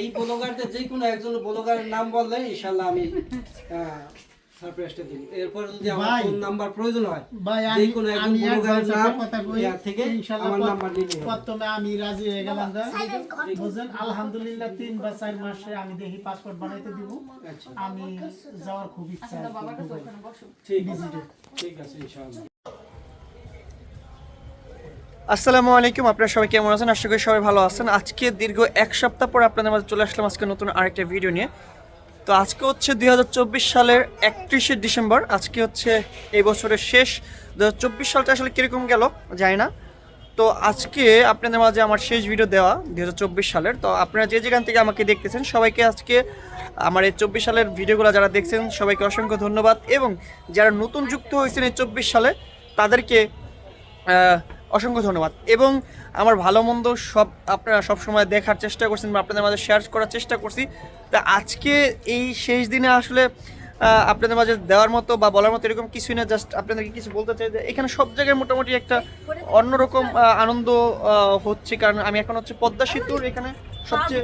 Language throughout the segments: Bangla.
এই ব্লগারদের যে কোনো একজন ব্লগারের নাম বললে ইনশাল্লাহ আমি সারপ্রাইজটা দিব। এরপর যদি আমার ফোন নাম্বার প্রয়োজন হয় যে কোনো একজন ব্লগারের নাম কথা থেকে ইনশাআল্লাহ আমার নাম্বার নিলে প্রথমে আমি রাজি হয়ে গেলাম বুঝলেন আলহামদুলিল্লাহ তিন বা চার মাসে আমি দেখি পাসপোর্ট বানাইতে দিব। আচ্ছা। আমি যাওয়ার খুব ইচ্ছা দুবাই। ঠিক আছে ঠিক আছে ইনশাআল্লাহ। আসসালামু আলাইকুম, আপনারা সবাই কেমন আছেন? আশা করি সবাই ভালো আছেন। আজকে দীর্ঘ এক সপ্তাহ পর আপনাদের মাঝে চলে আসলাম আজকে নতুন আরেকটা ভিডিও নিয়ে। তো আজকে হচ্ছে দুই হাজার চব্বিশ সালের একত্রিশে ডিসেম্বর। আজকে হচ্ছে এই বছরের শেষ। দু হাজার চব্বিশ সালটা আসলে কীরকম গেল, জানি না। তো আজকে আপনাদের মাঝে আমার শেষ ভিডিও দেওয়া দুই হাজার চব্বিশ সালের। তো আপনারা যে যেখান থেকে আমাকে দেখতেছেন, সবাইকে আজকে আমার এই চব্বিশ সালের ভিডিওগুলো যারা দেখছেন, সবাইকে অসংখ্য ধন্যবাদ। এবং যারা নতুন যুক্ত হয়েছেন এই চব্বিশ সালে, তাদেরকে অসংখ্য ধন্যবাদ। এবং আমার ভালো মন্দ সব আপনারা সব সময় দেখার চেষ্টা করছেন বা আপনাদের মাঝে শেয়ার করার চেষ্টা করছি। তা আজকে এই শেষ দিনে আসলে আপনাদের মাঝে দেওয়ার মতো বা বলার মতো এরকম কিছুই না জাস্ট আপনাদেরকে কিছু বলতে চাই যে এখানে সব জায়গায় মোটামুটি একটা অন্যরকম আনন্দ হচ্ছে। কারণ আমি এখন হচ্ছে পদ্মা সেতুর এখানে সবচেয়ে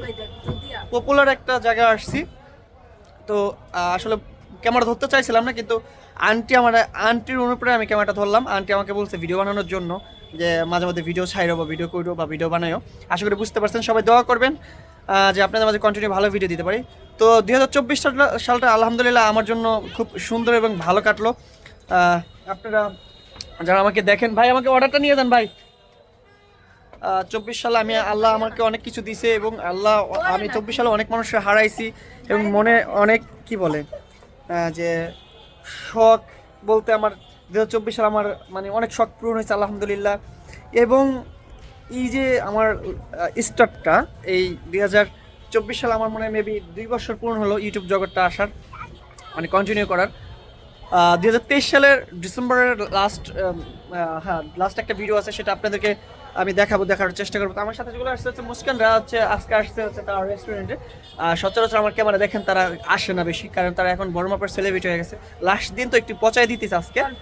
পপুলার একটা জায়গা আসছি। তো আসলে ক্যামেরা ধরতে চাইছিলাম না, কিন্তু আন্টি আমার, আন্টির অনুপ্রে আমি ক্যামেরাটা ধরলাম। আন্টি আমাকে বলছে ভিডিও বানানোর জন্য যে, মাঝে মধ্যে ভিডিও ছাইরো বা ভিডিও করো বা ভিডিও বানাইও আশা করি বুঝতে পারছেন, সবাই দোয়া করবেন যে আপনাদের মাঝে কন্টিনিউ ভালো ভিডিও দিতে পারি। তো দুই হাজার চব্বিশ সালটা সালটা আলহামদুলিল্লাহ আমার জন্য খুব সুন্দর এবং ভালো কাটলো। আপনারা যারা আমাকে দেখেন, ভাই, আমাকে অর্ডারটা নিয়ে যান, ভাই। চব্বিশ সালে আমি, আল্লাহ আমাকে অনেক কিছু দিছে এবং আল্লাহ, আমি চব্বিশ সালে অনেক মানুষের হারাইছি এবং মনে অনেক, কি বলে যে শখ বলতে আমার দু হাজার চব্বিশ সালে আমার মানে অনেক শখ পূরণ হয়েছে, আলহামদুলিল্লাহ। এবং এই যে আমার স্টার্টটা এই দুই হাজার চব্বিশ সালে আমার মনে হয় মেবি দুই বছর পূর্ণ হলো ইউটিউব জগৎটা আসার মানে কন্টিনিউ করার। দুই হাজার তেইশ সালের ডিসেম্বরের লাস্ট হ্যাঁ লাস্ট একটা ভিডিও আছে, সেটা আপনাদেরকে আমি দেখাবো দেখার চেষ্টা করব। আমার সাথে যেগুলো আসছে হচ্ছে মুস্কানরা হচ্ছে আজকে আসছে হচ্ছে তার রেস্টুরেন্টে সচরাচর আমার ক্যামেরা দেখেন তারা আসে না বেশি কারণ তারা এখন বড় মাপের সেলিব্রিটি হয়ে গেছে। লাস্ট দিন তো একটু পচাই দিতেছে আজকে। মানে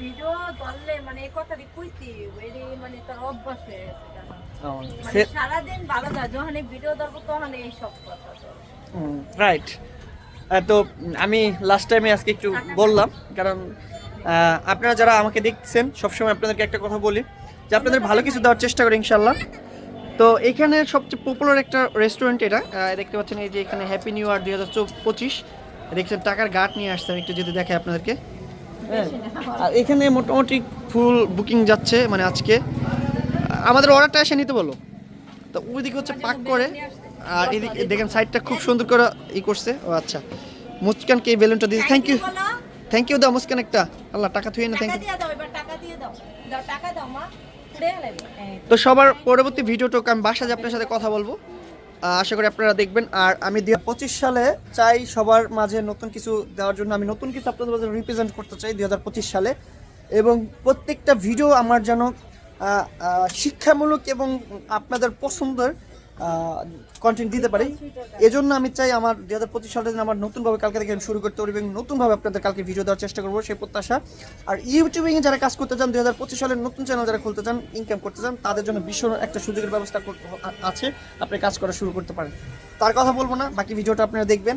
মানে। মানে। রাইট তো আমি লাস্ট টাইমে আজকে একটু বললাম কারণ আপনারা যারা আমাকে দেখছেন সবসময় আপনাদেরকে একটা কথা বলি। যে আপনাদের ভালো কিছু দেওয়ার চেষ্টা করি ইনশাল্লাহ তো এখানে সবচেয়ে পপুলার একটা রেস্টুরেন্ট এটা। দেখতে পাচ্ছেন এই যে এখানে হ্যাপি নিউ ইয়ার দুই হাজার পঁচিশ দেখছেন টাকার গাট নিয়ে আসছে আমি একটু যদি দেখাই আপনাদেরকে। হ্যাঁ আর এখানে মোটামুটি ফুল বুকিং যাচ্ছে মানে আজকে। আমাদের অর্ডারটা এসে নিতে বলো। তো ওইদিকে হচ্ছে পাক করে আর এদিকে দেখেন সাইডটা খুব সুন্দর করে ই করছে। ও আচ্ছা মুস্কানকে এই বেলুনটা দিয়েছে থ্যাংক ইউ থ্যাংক ইউ দাও মুস্কান একটা। আল্লাহ টাকা থুয়ে না থ্যাংক টাকা ইউ দিয়ে দাও এবার টাকা দিয়ে দাও। দাও টাকা দাও মা। তো সবার পরবর্তী ভিডিওটুকু আমি বাসায় আপনার সাথে কথা বলব আশা করি আপনারা দেখবেন। আর আমি দুই পঁচিশ সালে চাই সবার মাঝে নতুন কিছু দেওয়ার জন্য। আমি নতুন কিছু আপনাদের মাঝে রিপ্রেজেন্ট করতে চাই দু হাজার পঁচিশ সালে। এবং প্রত্যেকটা ভিডিও আমার যেন শিক্ষামূলক এবং আপনাদের পছন্দের কন্টেন্ট দিতে পারি। এজন্য আমি চাই আমার দুই হাজার পঁচিশ সালে আমার নতুনভাবে কালকে থেকে আমি শুরু করতে পারি এবং নতুনভাবে আপনাদের কালকে ভিডিও দেওয়ার চেষ্টা করব, সেই প্রত্যাশা। আর ইউটিউবে যারা কাজ করতে চান, দুই হাজার পঁচিশ সালের নতুন চ্যানেল যারা খুলতে চান ইনকাম করতে চান, তাদের জন্য ভীষণ একটা সুযোগের ব্যবস্থা আছে। আপনি কাজ করা শুরু করতে পারেন। তার কথা বলব না, বাকি ভিডিওটা আপনারা দেখবেন।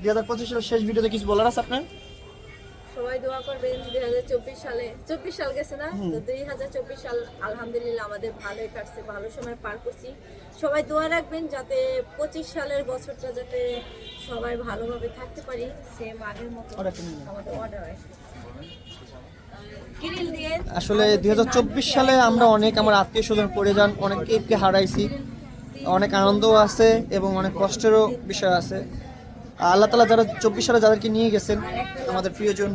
দুই হাজার পঁচিশ সালের শেষ ভিডিওতে কিছু বলার আছে আপনার? সবাই দোয়া করবেন দুই হাজার চব্বিশ সালে চব্বিশ সাল গেছে না? তো দুই হাজার চব্বিশ সাল আলহামদুলিল্লাহ আমাদের ভালোই কাটছে ভালো সময় পার করছি। সবাই দোয়া রাখবেন যাতে পঁচিশ সালের বছরটা যাতে সবাই ভালোভাবে থাকতে পারি সেম আগের মতো আমাদের অর্ডার আসলে দুই হাজার চব্বিশ সালে আমরা অনেক আমার আত্মীয় স্বজন পড়ে যান অনেককে হারাইছি অনেক আনন্দও আছে এবং অনেক কষ্টেরও বিষয় আছে। আল্লাহ তালা যারা চব্বিশ সালে যাদেরকে নিয়ে গেছেন আমাদের প্রিয়জন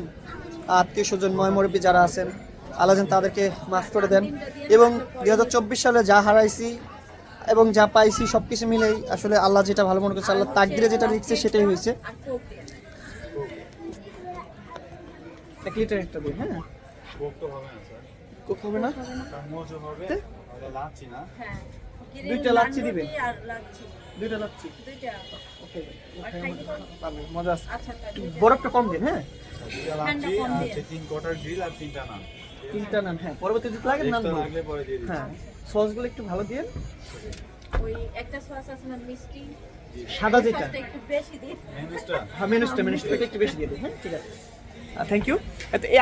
আত্মীয় স্বজন ময়মরবী যারা আছেন আল্লাহ যেন তাদেরকে মাফ করে দেন। এবং দু হাজার চব্বিশ সালে যা হারাইছি এবং যা পাইছি সব কিছু মিলেই আসলে আল্লাহ যেটা ভালো মনে করছে আল্লাহ তাকদিরে যেটা লিখছে সেটাই হয়েছে। আর কোক দিয়ে। এক লিটার একটা দিন হ্যাঁ? কোক হবে না হ্যাঁ। দুইটা লাচ্ছি দিবে? আর লাচ্ছি। দুইটা লাগছি দুইটা। ওকে? মজা আছে। আচ্ছা আচ্ছা। বরফটা কম দিন হ্যাঁ? ঠান্ডা কম দিয়ে। তিন কোয়ার্টার গ্রিল আর তিনটা নান। তিনটা নান হ্যাঁ পরবর্তী যদি লাগে নান লাগলে পরে দিয়ে দিচ্ছি। হ্যাঁ সসগুলো একটু ভালো দিয়ে। ওই একটা সস আছে না মিষ্টি? সাদা যেটা। সসটা একটু বেশি দিন। হ্যাঁ মেনুসটা মেনুসটা একটু বেশি দিয়ে হ্যাঁ ঠিক আছে। থ্যাংক ইউ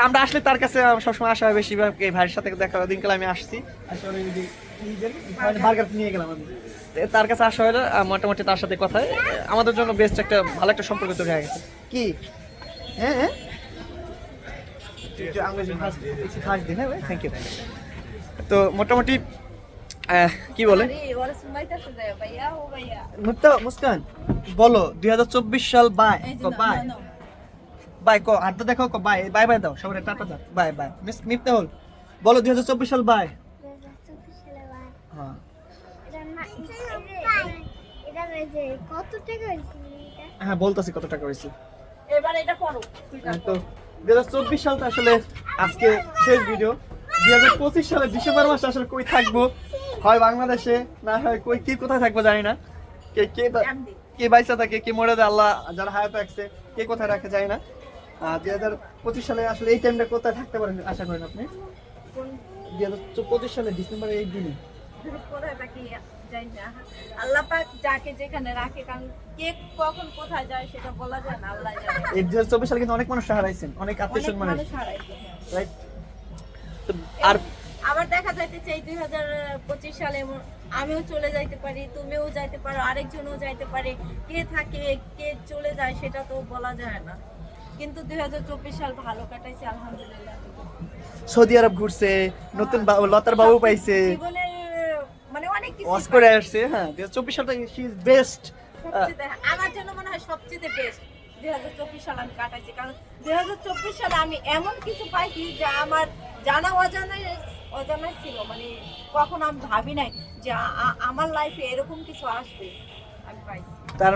আমরা আসলে তার কাছে সবসময় আসা হয় বেশিরভাগ এই ভাইয়ের সাথে দেখা দিনকাল আমি আসছি। আসলে বার্গার নিয়ে গেলাম আমি। তার কাছে আসা হয় না, মোটামুটি তার সাথে কথা আমাদের জন্য বেস্ট একটা ভালো একটা সম্পর্ক তৈরি হয়ে গেছে। কি? হ্যাঁ হ্যাঁ। ফার্স্ট ফার্স্ট দিন হ্যাঁ থ্যাংক ইউ তো মোটামুটি কি বলে? আরে ওরা সুমাইতাছে যায় ভাইয়া ও মুস্কান বলো দুই হাজার চব্বিশ সাল বাই বাই। বাই কো হাত দেখো বাই বাই বাই দাও সবাই টাটা দাও। Bye bye. মিস মিফতে হল বলো দুই হাজার চব্বিশ সাল বাই। হ্যাঁ। কত টাকা হয়েছে হ্যাঁ বলতেছি কত টাকা হয়েছে। এবার এটা করো হ্যাঁ, তো দুই হাজার চব্বিশ সালটা আসলে আজকে শেষ ভিডিও দুই হাজার পঁচিশ সালে ডিসেম্বর মাসে আসলে কই থাকব? হয় বাংলাদেশে না হয় কই কি কোথায় থাকব জানি না। কে কে কে বাইসা থাকে কে মরে যায় আল্লাহ যারা হায়াত রাখছে কে কোথায় রাখে যায় না। দুই হাজার পঁচিশ সালে আসলে এই টাইমটা কোথায় থাকতে পারেন আশা করেন আপনি? দুই হাজার পঁচিশ সালে ডিসেম্বরের এই দিনে। জানি না। আল্লাহ পাক যাকে যেখানে রাখে কারণ কে কখন কোথায় যায় সেটা বলা যায় না আল্লাহ জানে। এই দুই হাজার চব্বিশ সালে কিন্তু অনেক মানুষ হারাইছেন অনেক আত্মীয় মানুষ। রাইট আর আবার দেখা যাইতে চাই দুই হাজার পঁচিশ সালে আমিও চলে যাইতে পারি তুমিও যাইতে পারো আরেকজনও যাইতে পারে। কে থাকে কে চলে যায় সেটা তো বলা যায় না। কিন্তু দুই হাজার চব্বিশ সাল ভালো কাটাইছে আলহামদুলিল্লাহ। সৌদি আরব ঘুরছে নতুন লতার বাবু পাইছে। জীবনের মানে অনেক কিছু ওয়াশ করে আসছে হ্যাঁ দুই হাজার চব্বিশ সালটা শি ইজ বেস্ট আমার জন্য মনে হয় সবচেয়ে বেস্ট দুই হাজার চব্বিশ সাল আমি কাটাইছি কারণ দুই হাজার চব্বিশ সালে আমি এমন কিছু পাইছি যা আমার জানা অজানাই অজানাই ছিল মানে কখন আমি ভাবি নাই যে আমার লাইফে এরকম কিছু আসবে। আমি পাইছি। তার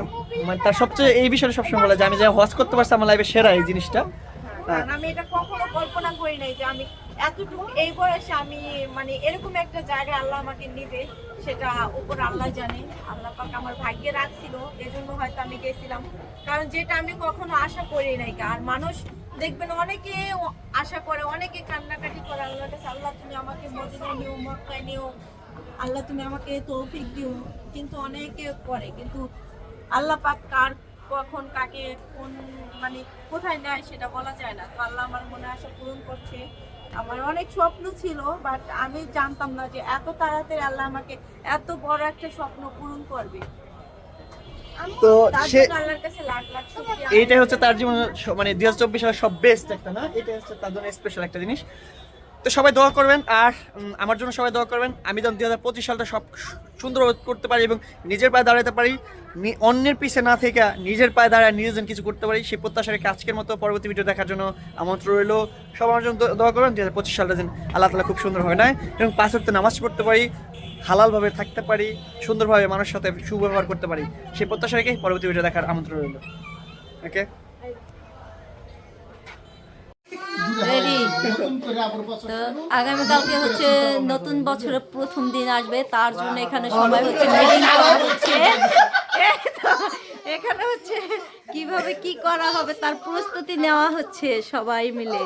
মানে তার সবচেয়ে এই বিষয়ে সবসময় বলে যে আমি যে হজ করতে পারছি আমার লাইফে সেরা এই জিনিসটা। আমি এটা কখনো কল্পনা করি নাই যে আমি এতটুকু, এই বয়সে আমি মানে এরকম একটা জায়গায় আল্লাহ আমাকে নিবে, সেটা উপর আল্লাহ জানে। আল্লাহ পাক আমার ভাগ্যে রাখছিল, এজন্য হয়তো আমি গেছিলাম। কারণ যেটা আমি কখনো আশা করি নাই আর মানুষ দেখবেন অনেকে আশা করে, অনেকে কান্নাকাটি করে, আল্লাহর কাছে, আল্লাহ, তুমি আমাকে মদিনায় নিও মক্কায় নিও। আল্লাহ, তুমি আমাকে তৌফিক দিও। কিন্তু অনেকে করে, কিন্তু আল্লাহ পাক কার কখন কাকে কোন মানে কোথায় নেয় সেটা বলা যায় না। তো আল্লাহ আমার মনে আশা পূরণ করছে। আমার অনেক স্বপ্ন ছিল বাট আমি জানতাম না যে এত তাড়াতাড়ি আল্লাহ আমাকে এত বড় একটা স্বপ্ন পূরণ করবে। তো সে এইটাই হচ্ছে তার জীবনের মানে দুই হাজার চব্বিশ সালের সব বেস্ট একটা না? এটাই হচ্ছে তার জন্য স্পেশাল একটা জিনিস। তো সবাই দোয়া করবেন আর আমার জন্য সবাই দোয়া করবেন। আমি যেন দুই হাজার পঁচিশ সালটা সব সু- সুন্দরভাবে করতে পারি এবং নিজের পায়ে দাঁড়াতে পারি, নি- অন্যের পিছে না থেকে নিজের পায়ে দাঁড়ায় নিজে যেন কিছু করতে পারি, সেই প্রত্যাশা রেখে আজকের মতো পরবর্তী ভিডিও দেখার জন্য আমন্ত্রণ রইল। সব আমার জন্য দো- দোয়া করবেন দুই হাজার পঁচিশ সালটা যেন আল্লাহ তালা খুব সুন্দরভাবে নেয় এবং পাঁচ ওয়াক্ত নামাজ পড়তে পারি হালালভাবে থাকতে পারি সুন্দরভাবে মানুষের সাথে সুব্যবহার করতে পারি, সেই প্রত্যাশা রেখে পরবর্তী ভিডিও দেখার আমন্ত্রণ রইল। ওকে রেডি নতুন করে আবার বছর তো আগামীকালকে হচ্ছে নতুন বছরের প্রথম দিন আসবে তার জন্য এখানে সবাই হচ্ছে মিটিং করা হচ্ছে। এখানে হচ্ছে কীভাবে কি করা হবে তার প্রস্তুতি নেওয়া হচ্ছে সবাই মিলে।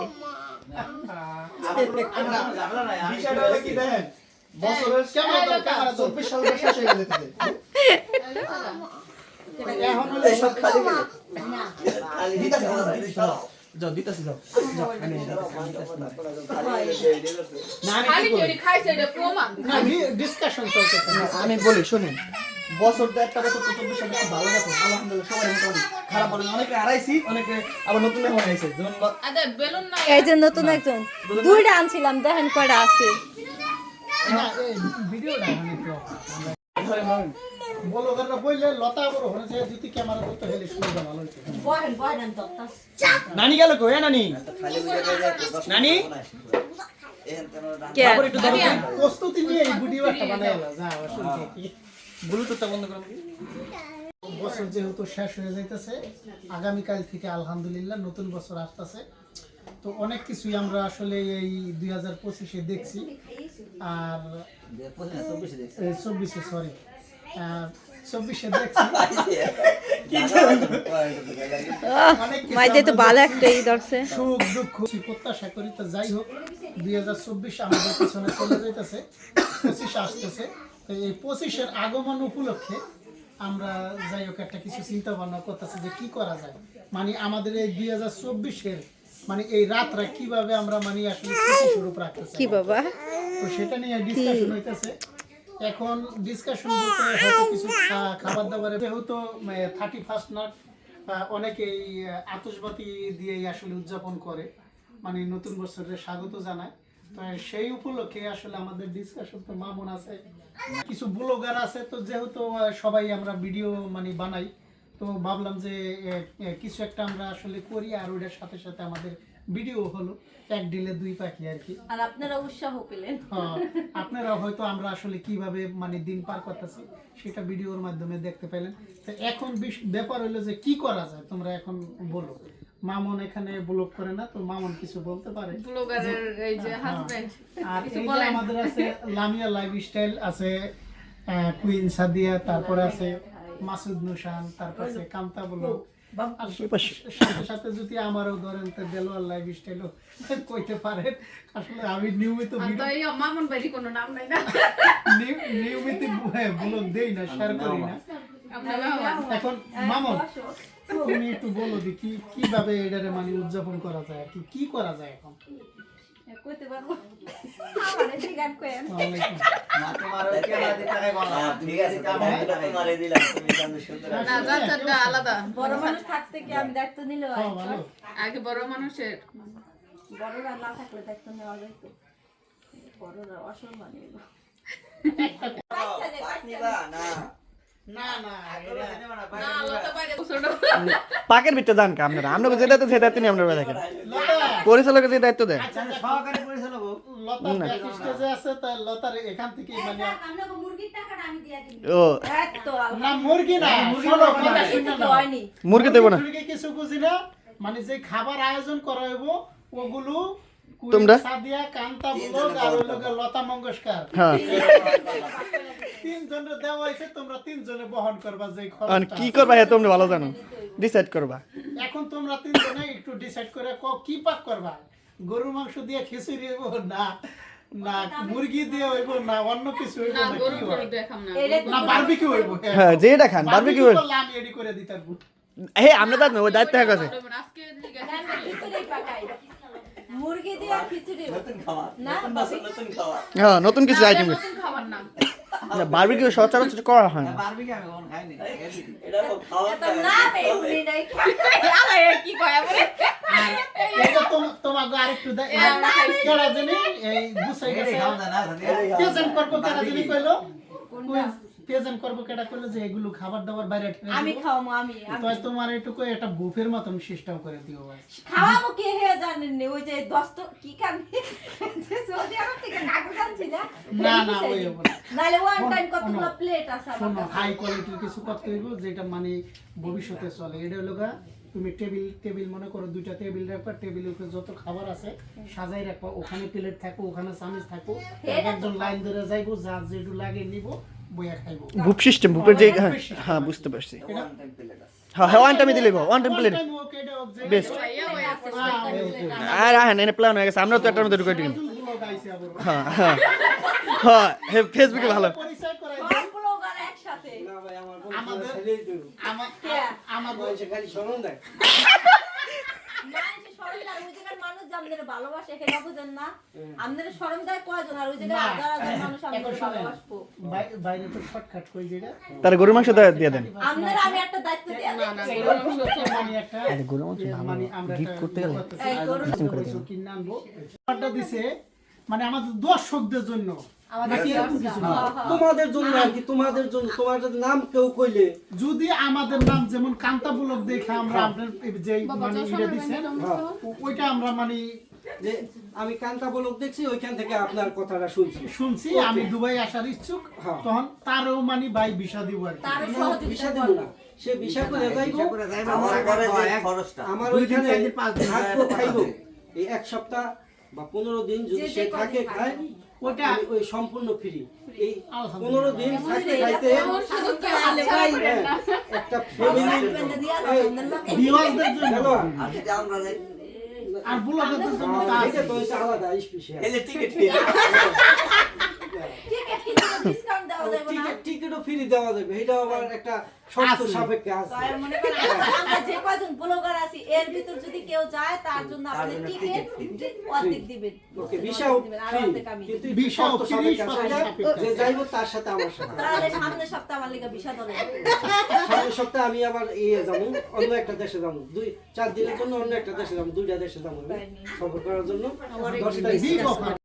এখন যাও। দিতাছি, যাও। আমি ডিসকাশন বলি? শুনেন বছর তো একটা বছর তো চব্বিশ সালে ভালো গেছে আলহামদুলিল্লাহ সবাই মোটামুটি খারাপ বলে অনেকে হারাইছি অনেকে আবার নতুন মেহমান আইছে। এই যে নতুন একজন দুইটা আনছিলাম দেখেন কয়টা আছে। ভিডিওটা ধরেন, ধরেন। বললে লতা বড় হয়েছে যদি ক্যামেরা ধরতে হেলে ভালো নানি গেল কই নানি? নানি? প্রস্তুতি নিয়ে এই ভিডিও একটা যা কি ব্লুটুথটা বন্ধ করুন বছর যেহেতু শেষ হয়ে যাইতেছে আগামীকাল থেকে আলহামদুলিল্লাহ নতুন বছর আসতেছে। তো অনেক কিছুই আমরা আসলে এই দুই হাজার পঁচিশে দেখছি। আর চব্বিশে সরি চব্বিশে দেখছি। অনেক কিছু মাইজে তো আমরা ভালো একটা ই ধরছে সুখ দুঃখ প্রত্যাশা করি। তো যাই হোক দুই হাজার চব্বিশ আমাদের পিছনে চলে যাইতেছে। পঁচিশ আসতেছে। তো এই পঁচিশের আগমন উপলক্ষে আমরা যাই হোক একটা কিছু চিন্তা ভাবনা করতেছি যে কি করা যায়। মানে আমাদের এই দুই হাজার চব্বিশের মানে এই রাতটা কীভাবে আমরা মানে আসলে স্মৃতিস্বরূপ রাখতে চাই। বাবা? তো সেটা নিয়ে ডিসকাশন হইতেছে। এখন ডিসকাশন বলতে হয়তো কিছু খাবার দাবারের যেহেতু থার্টি ফার্স্ট নাট অনেকেই আহ, আতশবাতি দিয়েই আসলে উদযাপন করে। মানে নতুন বছরের স্বাগত জানায়। তো সেই উপলক্ষে আসলে আমাদের ডিসকাশন তো মামুন আছে কিছু ব্লগার আছে। তো যেহেতু সবাই আমরা ভিডিও মানে বানাই তো ভাবলাম যে কিছু একটা আমরা আসলে করি আর ওইটার সাথে সাথে আমাদের ভিডিও হলো এক ডিলে দুই পাখি আর কি। আর আপনারা উৎসাহ পেলেন। হ্যাঁ, আপনারা হয়তো আমরা আসলে কীভাবে মানে দিন পার করতেছি সেটা ভিডিওর মাধ্যমে দেখতে পেলেন। তো এখন ব্যাপার হলো যে কি করা যায় তোমরা এখন বলো। মামন এখানে ব্লগ করে না তো মামন কিছু বলতে পারে? ব্লগারের এই যে হ্যাঁ। হাজবেন্ড আর এই যে আমাদের আছে লামিয়া লাইফস্টাইল আছে আহ, কুইন সাদিয়া তারপরে আছে মাসুদ নুশান তারপর আছে কান্তা ব্লগ সাথে সাথে যদি আমারও ধরেন তো দেলোয়ার লাইফস্টাইলও কইতে পারেন আসলে আমি নিয়মিত মামুন কোনো নাম নাই না। নিয়মিত হ্যাঁ, ব্লগ দেই না শেয়ার করি না। এখন মামন তুমি একটু বলো দি কি কীভাবে এটারে মানে উদযাপন করা যায় আর কি? কি করা যায় এখন? কইতে পারব? আমার এসে গান কয়েন ওয়ালাইকুম। না যাত্রাটা আলাদা। বড় মানুষ থাকতে কি আমি দায়িত্ব নিলে হয়? আগে বড় মানুষের। বড়রা না থাকলে দায়িত্ব নেওয়া যেত বড়রা অসম্মান না। না না আলাদা বাইরে পাকের ভিতরে যান কা আপনারা? আমরা যে দায়িত্ব সেই দায়িত্ব নিয়ে আপনারা দেখেন। পরিচালকের যে দায়িত্ব দেয় আচ্ছা সহকারী পরিচালক হোক। লতা ব্যাক স্টেজে আছে তাই লতার এখান থেকে মানে ও। না মুরগি দেবো না। মুরগি কিছু বুঝি না মানে যে খাবার আয়োজন করা হইব ওগুলো তোমরা? সাদিয়া কান্তা ব্লগ আর ওই লোকের লতা মঙ্গেশকর। হ্যাঁ। তিনজনের দেওয়া হয়েছে তোমরা তিনজনে বহন করবা যে আর খরচটা কি করবা হে তোমরা ভালো জানো। ডিসাইড করবা। এখন তোমরা তিনজনে একটু ডিসাইড করে ক কি পাক করবা? গরুর মাংস দিয়ে খিচুড়ি হইব না? না মুরগি দিয়ে হইব না অন্য কিছু হইব না কি হইব? না। বারবিকিউ হইব হ্যাঁ। যেটা খান বারবি কি করলে আমি এডি করে দিতাম। হে আমরা ওই দায়িত্ব হয়ে গেছে। আজকে লিগা না, না, খিচুড়ি। পাকাই মুরগি দিয়ে খিচুড়ি না হ্যাঁ নতুন কিছু আইটেম নতুন খাবার না। কি সচরাচর করা হয় না। না নাই। কি কয় এটা তোম- তোমাকে আরেকটু দেখ কেডা জানি এই গুছাই গেছে। প্রেজেন্ট করব কেডা জানি কইলো প্রেজেন্ট করব কেডা কইলো যে এগুলো খাবার দাবার বাইরে আমি আমি তো তোমার একটু একটা বুফের মতন সিস্টেম করে দিও ভাই খাওয়াবো কে হে জানেন নি ওই যে দস্ত কি কান সৌদি আরব থেকে কানছি না না ওই হব না। নাহলে ওয়ান টাইম কতগুলো প্লেট আছে শোনো হাই কোয়ালিটির কিছু করতে হইব যেটা মানে ভবিষ্যতে চলে। এটা হলো তুমি টেবিল টেবিল মনে করো দুইটা টেবিল রাখবা টেবিলের উপরে যত খাবার আছে সাজাই রাখবা। ওখানে প্লেট থাকো ওখানে চামিচ থাকো এক একজন লাইন ধরে যাইবো যার যেটু লাগে নিব। বইয়া খাইবো। বুপ সিস্টেম বুপের যে হ্যাঁ, হ্যাঁ বুঝতে পারছি। হ্যাঁ হ্যাঁ ওয়ান টাইমে দিলে ওয়ান টাইম প্লেট বেস্ট হ্যাঁ। আর হ্যাঁ এনে প্ল্যান হয়ে গেছে আমরা তো একটা মধ্যে ঢুকে আবার। হ্যাঁ হ্যাঁ। হ্যাঁ ফেসবুকে ভালো। আমাদের- কে? আমাদের খালি শোনেন, ভালোবাসবো। তার গরু মাংস দিয়ে দেন। মাংস মানে মানে করতে গেলে মানে আমাদের দর্শকদের জন্য। তোমাদের জন্য আর কি তোমাদের জন্য তোমার যদি নাম কেউ কইলে। যদি আমাদের নাম যেমন কান্তা ব্লক দেখে আমরা আপনার যে মানে এটা দিচ্ছেন ওইটা আমরা মানে যে আমি কান্তা বলক দেখছি ওইখান থেকে আপনার কথাটা শুনছি। শুনছি আমি দুবাই আসার ইচ্ছুক হ্যাঁ। তখন তারও মানে বাই বিষা দিব আর বিষা দিব না। সে বিষা করে যাইবো। আমার খরচটা। আমার ওইখানে থাকব খাইবো। এই এক সপ্তাহ বা পনেরো দিন যদি সে থাকে খায় ওটা ওই সম্পূর্ণ ফ্রি এই পনেরো দিন খাইতে হ্যাঁ, একটা জন্য। আর যদি আমরা যাই আর ব্লগারদের জন্য আলাদা স্পেশাল টিকিট টিকিট কিন্তু ডিসকাউন্ট দেওয়া যাবে না। টিকিট টিকিটও ফ্রি দেওয়া যাবে। এটা আবার একটা শর্ত সাপেক্ষে আছে তাই মনে করেন আমরা যে কয়জন ব্লগার আছি এর ভিতর যদি কেউ যায় তার জন্য তার টিকিট অর্ধেক দিবেন। ওকে অর্ধেক ভিসাও দিবেন, আর ফ্রি অর্ধেক আমি কিন্তু ভিসাও সাপেক্ষে আছে। শর্ত সাপেক্ষে। যে যাইবো তার সাথে আমার সাথে তাহলে সামনের সপ্তাহে আমার লিগা ভিসা ধরে। সামনের সপ্তাহে আমি আবার ইয়ে যাব অন্য একটা দেশে যাব। দুই চার দিনের জন্য অন্য একটা দেশে যাব দুইটা দেশে যাব সফর করার জন্য। দশ তারিখ বিগ অফার